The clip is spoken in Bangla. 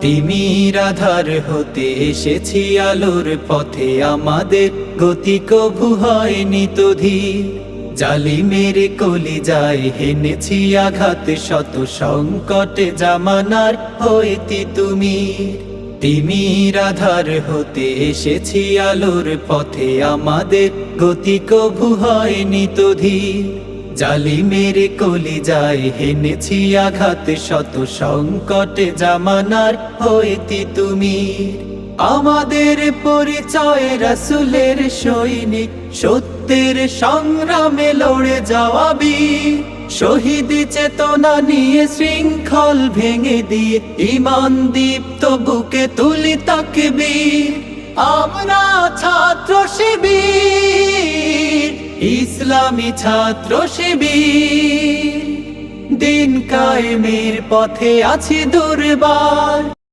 তিমির আধার হতে এসেছি আলোর পথে। আমাদের গতি কভু হয়নি জালি মেরে কলি যায় হেনেছি আঘাত, শত সংকটে জামানার হইতি তুমি। তিমির আধার হতে এসেছি আলোর পথে। আমাদের গতি কভু হয়নি তো জালি মেরে কলি যায়, হেনেছি আঘাত শত সংকটে জামানার হইতি তুমি। আমাদের পরিচয় রাসুলের সৈনিক, সত্যের সংগ্রামে লড়ে যাওয়া বীর। শহীদ চেতনা নিয়ে শৃঙ্খল ভেঙে দিয়ে ইমান দীপ্ত বুকে তুলি তাকে বীর। আমরা ছাত্র শিবির। ইসলামী ছাত্র শিবির। দিন কায়েমের পথে আছে দুর্বার।